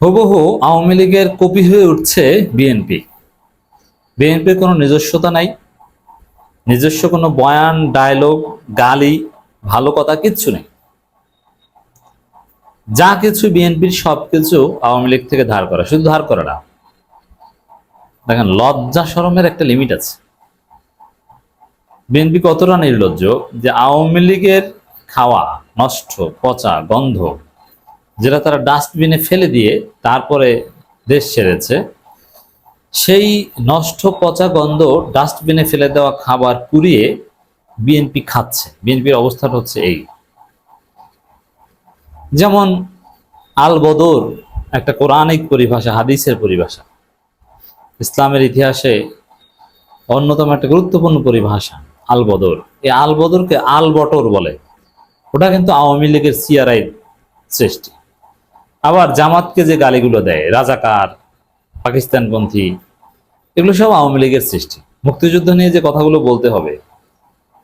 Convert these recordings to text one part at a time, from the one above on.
হুবহু আওয়ামী লীগের কপি হয়ে উঠছে বিএনপি। বিএনপির কোনো নিজস্বতা নাই, নিজস্ব কোনো বয়ান ডায়লগ গালি, ভালো কথা কিচ্ছু নেই। যা কিছু বিএনপির সব কিছু আওয়ামী লীগ থেকে ধার করা, শুধু ধার করা না। দেখেন, লজ্জা শরমের একটা লিমিট আছে। বিএনপি কতটা নির্লজ্জ যে আওয়ামী লীগের খাওয়া, নষ্ট, পচা, গন্ধ যেটা তারা ডাস্টবিনে ফেলে দিয়ে তারপরে দেশ ছেড়েছে, সেই নষ্ট পচা গন্ধ ডাস্টবিনে ফেলে দেওয়া খাবার পুড়িয়ে বিএনপি খাচ্ছে। বিএনপির অবস্থাটা হচ্ছে এই। যেমন আল বদর একটা কোরআনিক পরিভাষা, হাদিসের পরিভাষা। ইসলামের ইতিহাসে অন্যতম একটা গুরুত্বপূর্ণ পরিভাষা আল বদর এই আল বদরকে আল বটর বলে। ওটা কিন্তু আওয়ামী লীগের সিআরআই সৃষ্টি। আবার জামাতকে যে গালিগুলো দেয়, রাজাকার, পাকিস্তানপন্থী, এগুলো সব আওয়ামী লীগের সৃষ্টি। মুক্তিযুদ্ধ নিয়ে যে কথাগুলো বলতে হবে,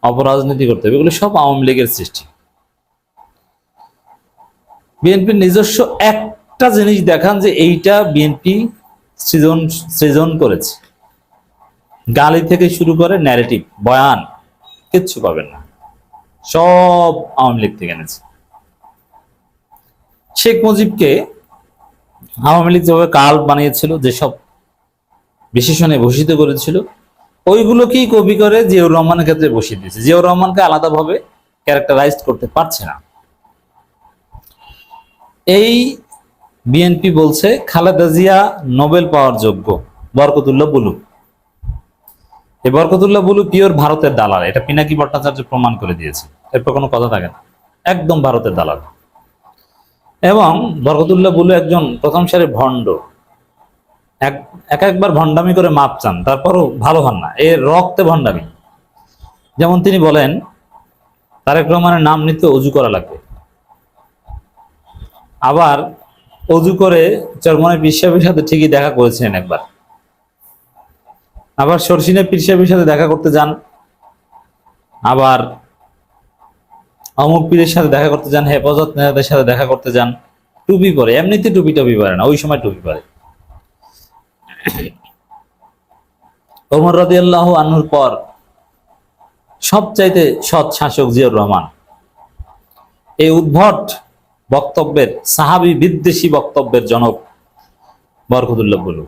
অপরাজনীতি করতে হবে, এগুলো সব আওয়ামী লীগের সৃষ্টি। বিএনপির নিজস্ব একটা জিনিস দেখান যে এইটা বিএনপি সৃজন সৃজন করেছে। গালি থেকে শুরু করে ন্যারেটিভ বয়ান, কিচ্ছু পাবেন না। সব আওয়ামী লীগ থেকে এনেছে। শেখ মুজিবকে আওয়ামী লীগ যেভাবে কাল বানিয়েছিল, যেসব বিশেষণে ভূষিত করেছিল, ওইগুলোকেই কপি করে জিয়াউর রহমানের ক্ষেত্রে বসিয়ে দিয়েছে। জিয়াউর রহমানকে আলাদাভাবে ক্যারেক্টারাইজ করতে পারছে না। এই বিএনপি বলছে, খালেদা জিয়া নোবেল পাওয়ার যোগ্য, বরকতুল্লাহ বুলু। এই বরকতুল্লাহ বুলু পিওর ভারতের দালাল। এটা পিনাকি ভট্টাচার্য প্রমাণ করে দিয়েছে। এরপর কোনো কথা থাকে না। একদম ভারতের দালাল। এবং বরকতুল্লাহ বুলু একজন প্রথম সারি ভণ্ড। এক এক একবার ভণ্ডামি করে মাপ চান, তারপরও ভালো হন না। এর রক্তে ভণ্ডামি। যেমন তিনি বলেন, তারেক রহমানের নাম নিতে অজু করা লাগবে আবার অজু করে চরমনে পীর সাহেবের সাথে ঠিকই দেখা করেছিলেন একবার। আবার সরসিনে পীর সাহেবের সাথে দেখা করতে যান। আবার অমুক পীরের সাথে দেখা করতে যান, হেফাজত নেতাদের সাথে দেখা করতে যান, টুপি পরে, এমনিতে টুপি টুপি পরে না, ওই সময় টুপি পরে। ওমর রদি আল্লাহ আনুর পর সবচাইতে সৎ শাসক জিয়াউর রহমান। এই উদ্ভট বক্তব্যের, সাহাবি বিদ্বেষী বক্তব্যের জনক বরকতুল্লাহ বলু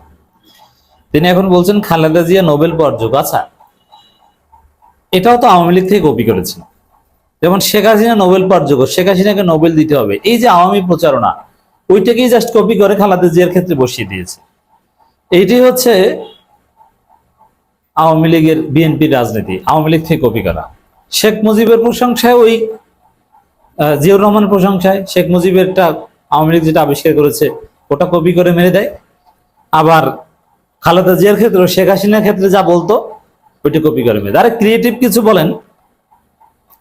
তিনি এখন বলছেন, খালেদা জিয়া নোবেল পাওয়ার যোগ আচ্ছা এটাও তো আওয়ামী লীগ থেকে কপি করেছিল যেমন শেখ হাসিনা নোবেল পাওয়ার যোগ্য, শেখ হাসিনাকে নোবেল দিতে হবে, এই যে আওয়ামী প্রচারণা, ওইটাকেই জাস্ট কপি করে খালেদা জিয়ার ক্ষেত্রে বসিয়ে দিয়েছে। এইটি হচ্ছে আওয়ামী লীগের বিএনপির রাজনীতি, আওয়ামী লীগ থেকে কপি করা। শেখ মুজিবের প্রশংসায় ওই জিয়াউর রহমানের প্রশংসায় শেখ মুজিবেরটা আওয়ামী লীগ যেটা আবিষ্কার করেছে, ওটা কপি করে মেরে দেয়। আবার খালেদা জিয়ার ক্ষেত্রে শেখ হাসিনার ক্ষেত্রে যা বলতো, ওইটা কপি করে মেরে দেয়। আরে ক্রিয়েটিভ কিছু বলেন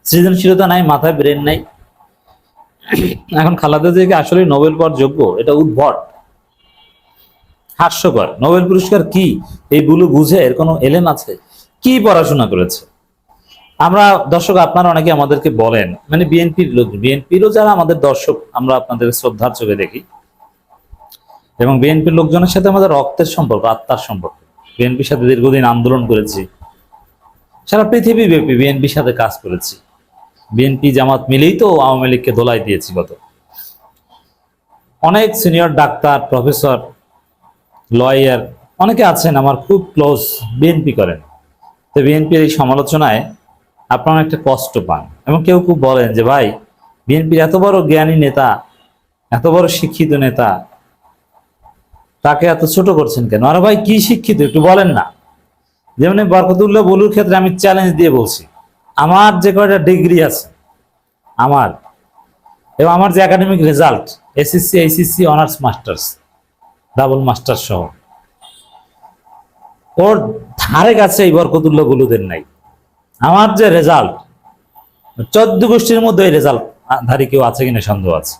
সৃজনশীলতা নাই, মাথায় ব্রেন নাই। এখন খালাদা জিয়াকে আসলে নোবেল পাওয়ার যোগ্য, এটা উদ্ভট। হাস্যকর। নোবেল পুরস্কার কি? এই বুলু বুঝে, এর কোনো এলেম আছে? কি পড়াশোনা করেছে? আমরা দর্শক, আপনারা অনেকে আমাদেরকে বলেন মানে বিএনপির লোক বিএনপিরও যারা আমাদের দর্শক, আমরা আপনাদের শ্রদ্ধার চোখে দেখি। এবং বিএনপির লোকজনের সাথে আমাদের রক্তের সম্পর্ক, আত্মার সম্পর্ক। বিএনপির সাথে দীর্ঘদিন আন্দোলন করেছি। সারা পৃথিবী ব্যাপী বিএনপির সাথে কাজ করেছি। বিএনপি জামাত মিলেই তো আওয়ামী লীগকে দোলাই দিয়েছি গত। অনেক সিনিয়র ডাক্তার, প্রফেসর, লয়ার অনেকে আছেন আমার খুব ক্লোজ বিএনপি করেন। তো বিএনপির এই সমালোচনায় আপনারা একটা কষ্ট পান এবং কেউ খুব বলেন যে, ভাই, বিএনপির এত বড় জ্ঞানী নেতা, এত বড় শিক্ষিত নেতা, তাকে এত ছোট করছেন কেন? আরে ভাই, কি শিক্ষিত? একটু বলেন না। যেমন বরকতুল্লাহ বলুর ক্ষেত্রে আমি চ্যালেঞ্জ দিয়ে বলছি। আমার যে কয়টা ডিগ্রি আছে, আমার, এবং আমার যে academic result SSC HSC honours masters double master সহ, ওর ধারে কাছে এই বরকতুল্লাহ গুলুদের নাই। আমার যে রেজাল্ট চোদ্দ গোষ্ঠীর মধ্যে রেজাল্ট ধারী কেউ আছে কিনা সন্দেহ আছে।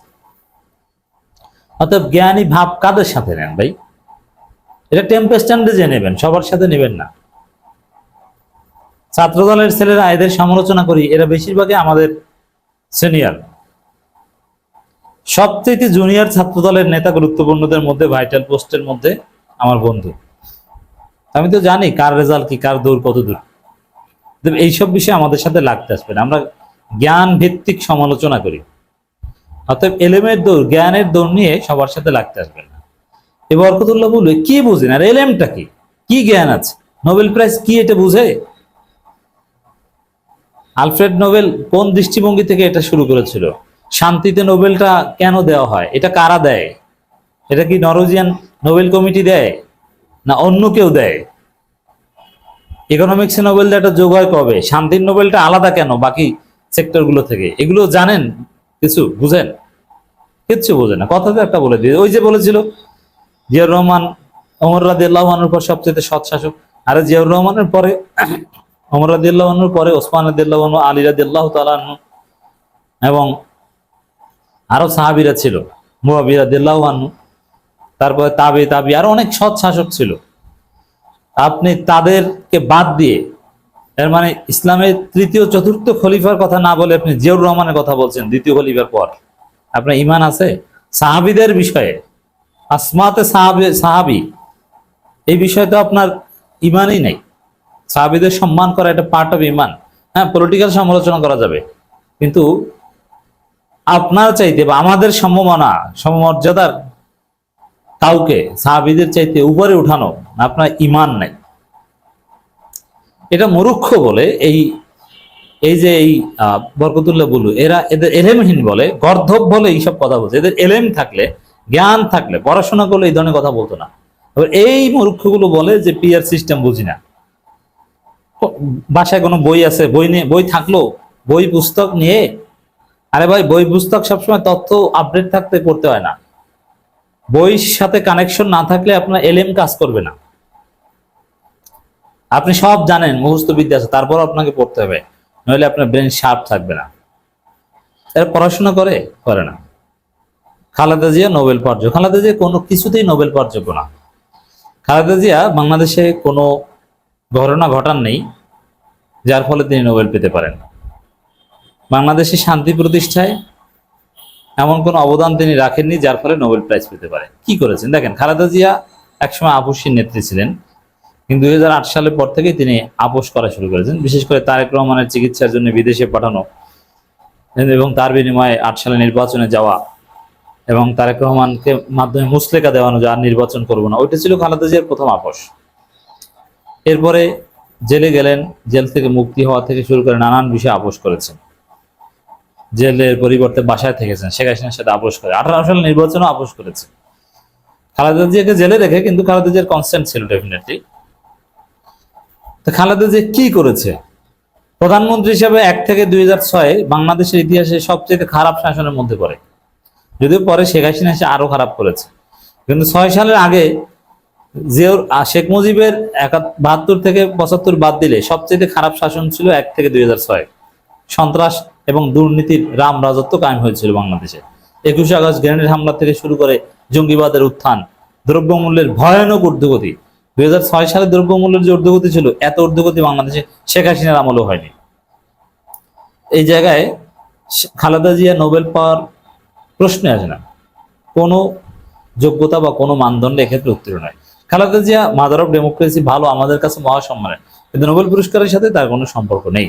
অতএব জ্ঞানী ভাব কাদের সাথে নেন ভাই? এটা টেম্পো স্ট্যান্ডে যে নেবেন, সবার সাথে নেবেন না। ছাত্র দলের ছেলেরা এদের সমালোচনা করি, এরা বেশিরভাগই আমাদের সিনিয়র। সবচেয়ে জুনিয়র ছাত্র দলের নেতা গুরুত্বপূর্ণদের মধ্যে ভাইটাল পোস্টের মধ্যে আমার বন্ধু। আমি তো জানি কার রেজাল্ট কি, কার দূর কত দূর। এইসব বিষয়ে আমাদের সাথে লাগতে আসবে আমরা জ্ঞান ভিত্তিক সমালোচনা করি। অতএব এলেমের দৌড়, জ্ঞানের দৌড় নিয়ে সবার সাথে লাগতে আসবেন না। এ বরকতুল্লাহ বলবে, কি বুঝেন আর এলেমটা কি? কি জ্ঞান আছে? নোবেল প্রাইজ কি এটা বুঝে? আলফ্রেড নোবেল কোন দৃষ্টিভঙ্গি থেকে এটা শুরু করেছিল? শান্তিতে নোবেলটা কেন দেওয়া হয়? এটা কারা দেয়? এটা কি নরওয়েজিয়ান নোবেল কমিটি দেয়? না অন্য কেউ দেয়? ইকোনমিক্সে নোবেল দেওয়াটা যোগ হয় কবে? শান্তির নোবেলটা আলাদা কেন বাকি সেক্টরগুলো থেকে? এগুলো জানেন কিছু? বুঝেন? কিচ্ছু বোঝে না। কথা তো একটা বলে দিয়ে ওই যে বলেছিল, জিয়াউর রহমান অমর রাদি আল্লাহর পর সবচেয়ে সৎ শাসক। আরে জিয়াউর রহমানের পরে অমর পরে ওসমান রাদি আল্লাহ আলী রাদি আল্লাহ তালাহ এবং আরও সাহাবিরা ছিল মুহাবিরা দিল্লাহ আনু তারপরে তাবে তাবি, আরও অনেক সৎ শাসক ছিল। আপনি তাদেরকে বাদ দিয়ে, এর মানে ইসলামের তৃতীয়, চতুর্থ খলিফার কথা না বলে আপনি জিয়াউর রহমানের কথা বলছেন দ্বিতীয় খলিফার পর। আপনার ইমান আছে? সাহাবিদের বিষয়ে, আসমাতে সাহাবি সাহাবি, এই বিষয়ে তো আপনার ইমানই নেই। সাহাবিদের সম্মান করা এটা পার্ট অফ ইমান হ্যাঁ পলিটিক্যাল সমালোচনা করা যাবে। কিন্তু আপনার চাইতে বা আমাদের সম্ভাবনা, সমমর্যাদার কাউকে সাহাবিদের চাইতে উপরে উঠানো আপনার ইমান নাই। এটা মরুক্ষ বলে এই এই যে এই বরকতুল্লাহ বলু এরা এদের এলেমহীন বলে, গর্ধব বলে এইসব কথা বলছে। এদের এলেম থাকলে, জ্ঞান থাকলে, পড়াশোনা করলে এই ধরনের কথা বলতো না। এবার এই মূর্খগুলো বলে যে পিয়ার সিস্টেম বুঝি না। বাসায় কোনো বই আছে? বই নিয়ে বই থাকল? বই, পুস্তক নিয়ে? আরে ভাই, বই, পুস্তক সবসময় তথ্য আপডেট থাকতে পড়তে হয় না। বইয়ের সাথে কানেকশন না থাকলে আপনার এলএম কাজ করবে না। আপনি সব জানেন মুখস্থ বিদ্যা আছে তারপর আপনাকে পড়তে হবে। নইলে আপনার ব্রেন শার্প থাকবে না। এরা পড়াশোনা করে? করে না। খালেদা জিয়া নোবেল যোগ্য খালেদা জিয়া কোনো কিছুতেই নোবেল পাওয়ার যোগ্য না। খালেদা জিয়া বাংলাদেশে কোনো ঘটনা ঘটান নেই, যার ফলে তিনি নোবেল পেতে পারেন বাংলাদেশে শান্তি প্রতিষ্ঠায় এমন কোনো অবদান তিনি রাখেননি, যার ফলে নোবেল প্রাইজ পেতে পারে কি করেছেন? দেখেন, খালেদা জিয়া একসময় আপসীর নেত্রী ছিলেন, কিন্তু দুই হাজার আট সালের পর থেকেই তিনি আপোষ করা শুরু করেছেন। বিশেষ করে তারেক রহমানের চিকিৎসার জন্য বিদেশে পাঠানো এবং তার বিনিময়ে আট সালে নির্বাচনে যাওয়া এবং তারেক রহমানকে মাধ্যমে মুসলেকা দেওয়ানো যে আর নির্বাচন করব না, ওইটা ছিল খালেদা জিয়ার প্রথম আপোষ এরপরে জেলে গেলেন, জেল থেকে মুক্তি হওয়া থেকে শুরু করে নানান বিষয়ে আপোষ করেছেন। জেলের পরিবর্তে বাসায় থেকেছেন, শেখ হাসিনার সাথে আপোষ করে, আঠারো সালে নির্বাচনও আপোষ করেছে খালেদা জিয়াকে জেলে রেখে কিন্তু খালেদা জিয়ার কনস্ট্যান্ট ছিল ডেফিনেটলি তো খালেদা জিয়া কি করেছে? প্রধানমন্ত্রী হিসেবে এক থেকে দুই হাজার ছয় বাংলাদেশের ইতিহাসে সবচেয়ে খারাপ শাসনের মধ্যে পড়ে। যদিও পরে শেখ হাসিনা এসে আরও খারাপ করেছে। কিন্তু ছয় সালের আগে জিয়াউর আহ, শেখ মুজিবের বাহাত্তর থেকে পঁচাত্তর বাদ দিলে সবচেয়ে খারাপ শাসন ছিল এক থেকে দুই হাজার ছয়। সন্ত্রাস এবং দুর্নীতির রাম রাজত্ব কায়েম হয়েছিল বাংলাদেশে। একুশে আগস্ট গ্রেনেড হামলা থেকে শুরু করে জঙ্গিবাদের উত্থান দ্রব্যমূল্যের ভয়ানক ঊর্ধ্বগতি। দুই হাজার ছয় সালে দ্রব্যমূল্যের যে ঊর্ধ্বগতি ছিল এত ঊর্ধ্বগতি বাংলাদেশে শেখ হাসিনার আমলেও হয়নি। এই জায়গায় খালেদা জিয়া নোবেল পাওয়ার প্রশ্নে আসে না। কোনো যোগ্যতা বা কোনো মানদণ্ডে এক্ষেত্রে উত্তীর্ণ নয়। Khaleda Zia, mother of democracy, ভালো, আমাদের কাছে মহাসম্মানের। কিন্তু নোবেল পুরস্কারের সাথে তার কোনো সম্পর্ক নেই।